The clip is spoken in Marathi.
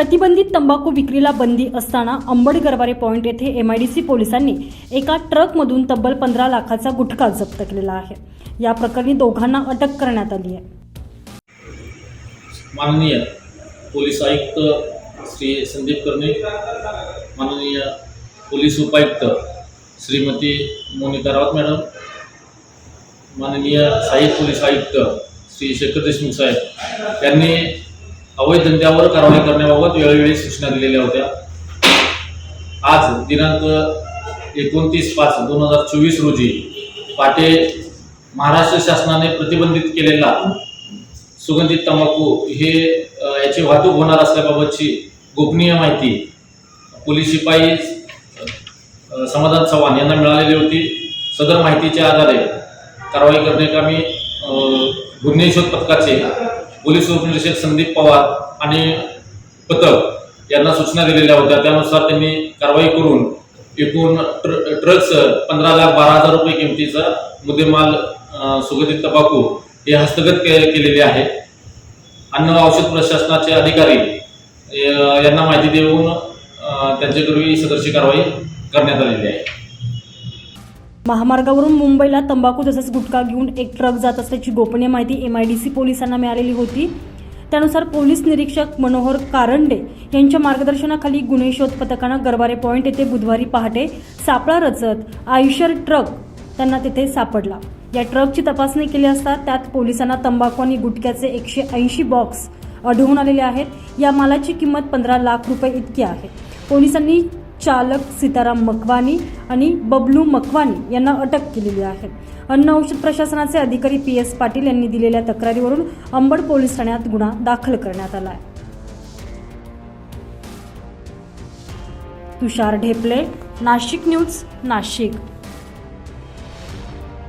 प्रतिबंधित तंबाखू विक्रीला बंदी असताना अंबड गरवारे पॉईंट येथे एमआयडीसी पोलिसांनी एका ट्रकमधून तब्बल पंधरा लाखाचा गुटखा जप्त केलेला आहे. या प्रकरणी दोघांना अटक करण्यात आली आहे. माननीय पोलीस आयुक्त श्री संदीप कर्णे माननीय पोलीस उपायुक्त श्रीमती मोनिका राऊत मॅडम माननीय सहाय्यक पोलीस आयुक्त श्री शेखर देशमुख साहेब यांनी अवैध धंद्यावर कारवाई करण्याबाबत वेळोवेळी सूचना दिलेल्या होत्या. आज दिनांक एकोणतीस पाच दोन हजार चोवीस रोजी पाटे महाराष्ट्र शासनाने प्रतिबंधित केलेला सुगंधित तंबाखू हे याची वाहतूक होणार असल्याबाबतची गोपनीय माहिती पोलीस शिपाई समाधान चव्हाण यांना मिळालेली होती. सदर माहितीच्या आधारे कारवाई करण्याकामी अ, गुन्हे शोध पथकाचे पोलीस उपनिरीक्षक संदीप पवार आणि पथक यांना सूचना दिलेल्या होत्या. त्यानुसार त्यांनी कारवाई करून एकूण ट्र ट्रक्स पंधरा लाख बारा हजार रुपये किमतीचा मुद्देमाल सुगंधित तंबाखू हे हस्तगत के केलेले आहे. अन्न औषध प्रशासनाचे अधिकारी यांना माहिती देऊन त्यांच्यापूर्वी सदरची कारवाई करण्यात आलेली आहे. महामार्गावरून मुंबईला तंबाखू तसंच गुटखा घेऊन एक ट्रक जात असल्याची गोपनीय माहिती एम आय डी सी पोलिसांना मिळालेली होती. त्यानुसार पोलीस निरीक्षक मनोहर कारंडे यांच्या मार्गदर्शनाखाली गुन्हे शोध पथकानं गरवारे पॉईंट येथे बुधवारी पहाटे सापळा रचत आयुष्यर ट्रक त्यांना तिथे सापडला. या ट्रकची तपासणी केली असता त्यात पोलिसांना तंबाखू आणि गुटख्याचे एकशे ऐंशी बॉक्स आढळून आलेले आहेत. या मालाची किंमत पंधरा लाख रुपये इतकी आहे. पोलिसांनी चालक सीताराम मकवानी आणि बबलू मकवानी यांना अटक केलेली आहे. अन्न औषध प्रशासनाचे अधिकारी पी एस पाटील यांनी दिलेल्या तक्रारीवरून अंबड पोलीस ठाण्यात गुन्हा दाखल करण्यात आला आहे. तुषार ढेपले नाशिक न्यूज नाशिक.